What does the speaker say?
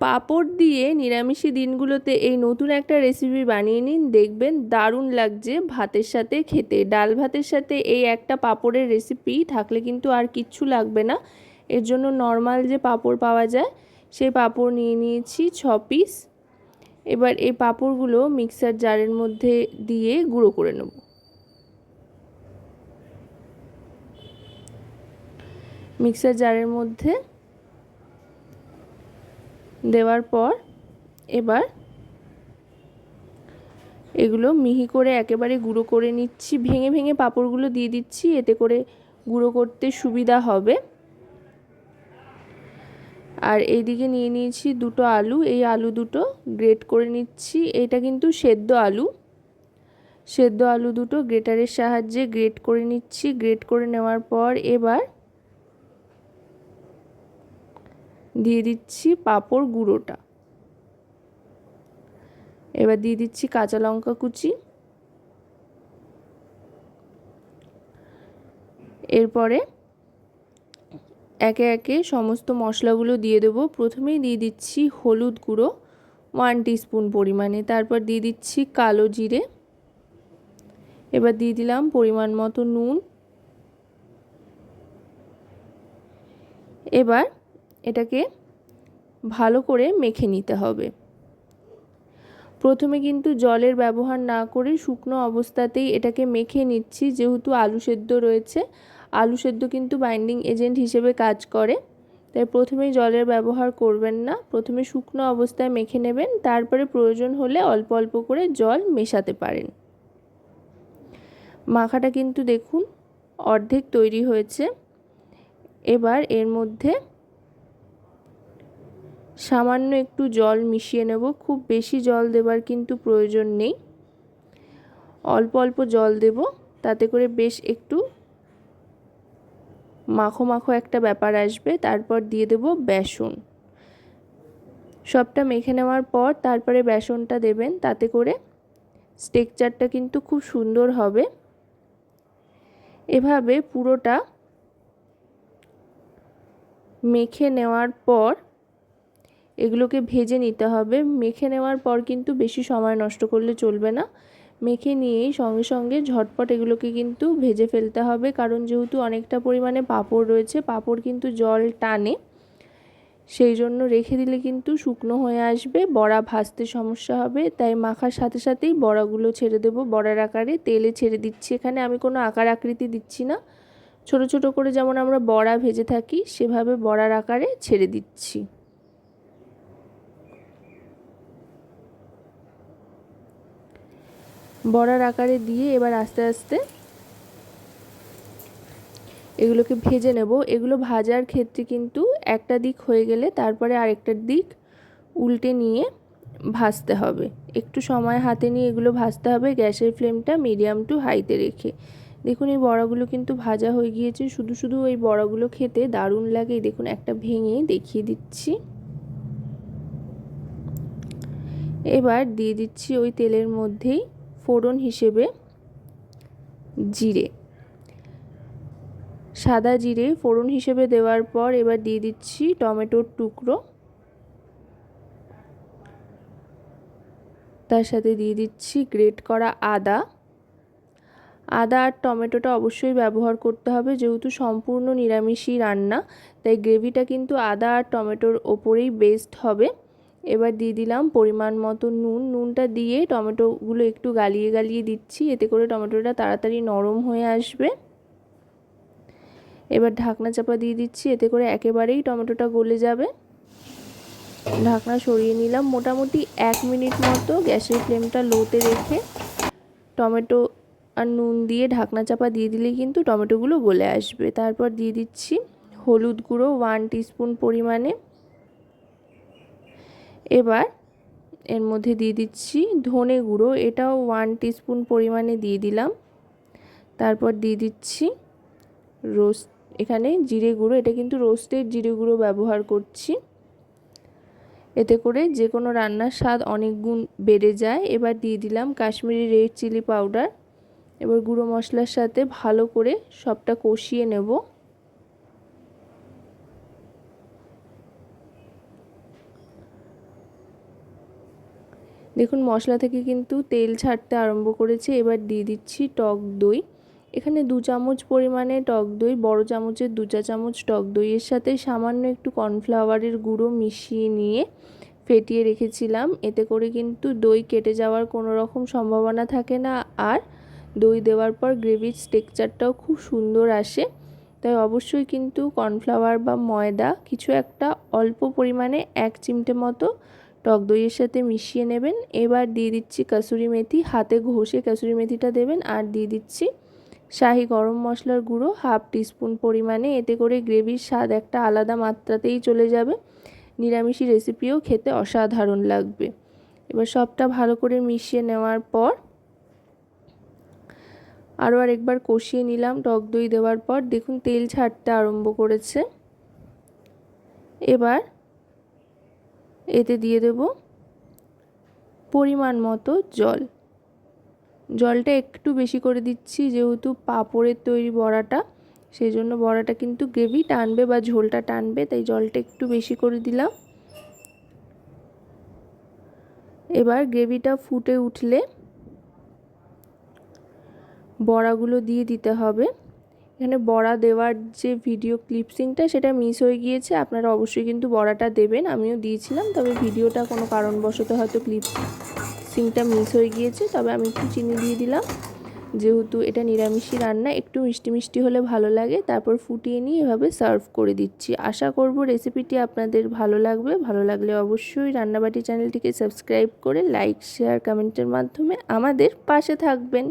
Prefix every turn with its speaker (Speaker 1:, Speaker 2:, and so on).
Speaker 1: পাঁপড় দিয়ে নিরামিষি দিনগুলোতে এই নতুন একটা রেসিপি বানিয়ে নিন। দেখবেন দারুণ লাগছে ভাতের সাথে খেতে। ডাল ভাতের সাথে এই একটা পাঁপড়ের রেসিপি থাকলে কিন্তু আর কিচ্ছু লাগবে না। এর জন্য নর্মাল যে পাঁপড় পাওয়া যায়, সেই পাঁপড় নিয়ে নিয়েছি ছ পিস এবার এই পাঁপড়গুলো মিক্সার জারের মধ্যে দিয়ে গুঁড়ো করে নেব। মিক্সার জারের মধ্যে দেওয়ার পর এবার এগুলো মিহি করে একেবারে গুঁড়ো করে নিচ্ছি। ভেঙে ভেঙে পাঁপড়গুলো দিয়ে দিচ্ছি, এতে করে গুঁড়ো করতে সুবিধা হবে। আর এইদিকে নিয়ে নিয়েছি দুটো আলু, এই আলু দুটো গ্রেট করে নিচ্ছি। এটা কিন্তু সেদ্ধ আলু। সেদ্ধ আলু দুটো গ্রেটারের সাহায্যে গ্রেট করে নিচ্ছি। গ্রেট করে নেওয়ার পর এবার দিয়ে দিচ্ছি পাঁপড় গুঁড়োটা। এবার দিয়ে দিচ্ছি কাঁচা লঙ্কা কুচি। এরপরে একে একে সমস্ত মশলাগুলো দিয়ে দেবো। প্রথমেই দিয়ে দিচ্ছি হলুদ গুঁড়ো ওয়ান স্পুন পরিমাণে। তারপর দিয়ে দিচ্ছি কালো জিরে। এবার দিয়ে দিলাম পরিমাণ মতো নুন। এবার এটাকে ভালো করে মেখে নিতে হবে। প্রথমে কিন্তু জলের ব্যবহার না করে শুকনো অবস্থাতেই এটাকে মেখে নিচ্ছি, যেহেতু আলু সেদ্ধ রয়েছে। আলু সেদ্ধ কিন্তু বাইন্ডিং এজেন্ট হিসেবে কাজ করে। তাই প্রথমেই জলের ব্যবহার করবেন না, প্রথমে শুকনো অবস্থায় মেখে নেবেন, তারপরে প্রয়োজন হলে অল্প অল্প করে জল মেশাতে পারেন। মাখাটা কিন্তু দেখুন অর্ধেক তৈরি হয়েছে। এবার এর মধ্যে সামান্য একটু জল মিশিয়ে নেব। খুব বেশি জল দেবার কিন্তু প্রয়োজন নেই। অল্প অল্প জল দেব। তাতে করে বেশ একটু মাখো মাখো একটা ব্যাপার আসবে। তারপর দিয়ে দেব বেসন। সবটা মেখে নেওয়ার পর তারপরে বেসনটা দেবেন। তাতে করে স্টেকচারটা কিন্তু খুব সুন্দর হবে। এভাবে পুরোটা মেখে নেওয়ার পর এগুলোকে ভেজে নিতে হবে। মেখে নেওয়ার পর কিন্তু বেশি সময় নষ্ট করলে চলবে না। মেখে নিয়েই সঙ্গে সঙ্গে ঝটপট এগুলোকে কিন্তু ভেজে ফেলতে হবে। কারণ যেহেতু অনেকটা পরিমাণে পাঁপড় রয়েছে, পাঁপড় কিন্তু জল টানে। সেই জন্য রেখে দিলে কিন্তু শুকনো হয়ে আসবে, বড়া ভাজতে সমস্যা হবে। তাই মাখার সাথে সাথেই বড়াগুলো ছেড়ে দেবো। বড়ার আকারে তেলে ছেড়ে দিচ্ছি। এখানে আমি কোনো আকার আকৃতি দিচ্ছি না। ছোট ছোট করে যেমন আমরা বড়া ভেজে থাকি, সেভাবে বড়ার আকারে ছেড়ে দিচ্ছি। বড়ার আকারে দিয়ে এবার আস্তে আস্তে এগুলোকে ভেজে নেব। এগুলো ভাজার ক্ষেত্রে কিন্তু একটা দিক হয়ে গেলে তারপরে আরেকটা দিক উল্টে নিয়ে ভাজতে হবে। একটু সময় হাতে নিয়ে এগুলো ভাজতে হবে। গ্যাসের ফ্লেমটা মিডিয়াম টু হাইতে রেখে। দেখুন, এই বড়াগুলো কিন্তু ভাজা হয়ে গিয়েছে। শুধু শুধু ওই বড়াগুলো খেতে দারুণ লাগে। দেখুন, একটা ভেঙে দেখিয়ে দিচ্ছি। এবার দিয়ে দিচ্ছি ওই তেলের মধ্যেই ফোড়ন হিসেবে জিরে। সাদা জিরে ফোড়ন হিসেবে দেওয়ার পর এবার দিয়ে দিচ্ছি টমেটোর টুকরো। তার সাথে দিয়ে দিচ্ছি গ্রেট করা আদা। আদা আর টমেটোটা অবশ্যই ব্যবহার করতে হবে, যেহেতু সম্পূর্ণ নিরামিষই রান্না, তাই গ্রেভিটা কিন্তু আদা আর টমেটোর ওপরেই বেস্ট হবে। এবার দিয়ে দিলাম পরিমাণ মতো নুন। নুনটা দিয়ে টমেটোগুলো একটু গালিয়ে গালিয়ে দিচ্ছি, এতে করে টমেটোটা তাড়াতাড়ি নরম হয়ে আসবে। এবার ঢাকনা চাপা দিয়ে দিচ্ছি, এতে করে একেবারেই টমেটোটা গলে যাবে। ঢাকনা সরিয়ে নিলাম মোটামুটি এক মিনিট মতো গ্যাসের ফ্লেমটা লোতে রেখে। টমেটো আর নুন দিয়ে ঢাকনা চাপা দিয়ে দিলেই কিন্তু টমেটোগুলো গলে আসবে। তারপর দিয়ে দিচ্ছি হলুদ গুঁড়ো ওয়ান টিস্পুন পরিমাণে। এবার এর মধ্যে দিয়ে দিচ্ছি ধনে গুঁড়ো, এটাও ওয়ান টিস্পুন পরিমাণে দিয়ে দিলাম। তারপর দিয়ে দিচ্ছি রোস্ট এখানে জিরে গুঁড়ো, এটা কিন্তু রোস্টেড জিরে গুঁড়ো ব্যবহার করছি। এতে করে যে কোনো রান্নার স্বাদ অনেক গুণ বেড়ে যায়। এবার দিয়ে দিলাম কাশ্মীরি রেড চিলি পাউডার এবার গুঁড়ো মশলার সাথে ভালো করে সবটা কষিয়ে নেব। দেখুন, মশলা থেকে কিন্তু তেল ছাড়তে আরম্ভ করেছে। এবার দিয়ে দিচ্ছি টক দই। এখানে দু চামচ পরিমাণে টক দই, বড় চামচের দু চা চামচ টক দইয়ের সাথে সামান্য একটু কর্নফ্লাওয়ারের গুঁড়ো মিশিয়ে নিয়ে ফেটিয়ে রেখেছিলাম। এতে করে কিন্তু দই কেটে যাওয়ার কোনো রকম সম্ভাবনা থাকে না। আর দই দেওয়ার পর গ্রেভির টেক্সচারটাও খুব সুন্দর আসে। তাই অবশ্যই কিন্তু কর্নফ্লাওয়ার বা ময়দা কিছু একটা অল্প পরিমাণে এক চিমটে মতো টক দইয়ের সাথে মিশিয়ে নেবেন। এবার দিয়ে দিচ্ছি কাসুরি মেথি। হাতে ঘষে কাসুরি মেথিটা দেবেন আর দিয়ে দিচ্ছি শাহি গরম মশলার গুঁড়ো। হাফ টিস্পুন পরিমাণে এতে করে গ্রেভির স্বাদ একটা আলাদা মাত্রাতেই চলে যাবে। নিরামিষি রেসিপিও খেতে অসাধারণ লাগবে। এবার সবটা ভালো করে মিশিয়ে নেওয়ার পর আরও আরেকবার কষিয়ে নিলাম টক দই দেওয়ার পর। দেখুন তেল ছাড়তে আরম্ভ করেছে। এবার এতে দিয়ে দেব পরিমাণ মতো জল। জলটা একটু বেশি করে দিচ্ছি, যেহেতু পাঁপড়ের তৈরি বড়াটা সেই জন্য বড়াটা কিন্তু গ্রেভি টানবে বা ঝোলটা টানবে, তাই জলটা একটু বেশি করে দিলাম। এবার গ্রেভিটা ফুটে উঠলে বড়াগুলো দিয়ে দিতে হবে। এখানে বড়া দেওয়ার যে ভিডিও ক্লিপসিংটা সেটা মিস হয়ে গিয়েছে। আপনারা অবশ্যই কিন্তু বড়াটা দেবেন। আমিও দিয়েছিলাম, তবে ভিডিওটা কোনো কারণবশত হয়তো ক্লিপসিংটা মিস হয়ে গিয়েছে। তবে আমি একটু চিনি দিয়ে দিলাম। যেহেতু এটা নিরামিষই রান্না, একটু মিষ্টি মিষ্টি হলে ভালো লাগে। তারপর ফুটিয়ে নিয়ে এভাবে সার্ভ করে দিচ্ছি। আশা করব রেসিপিটি আপনাদের ভালো লাগবে। ভালো লাগলে অবশ্যই রান্নাবাটি চ্যানেলটিকে সাবস্ক্রাইব করে লাইক শেয়ার কমেন্টের মাধ্যমে আমাদের পাশে থাকবেন।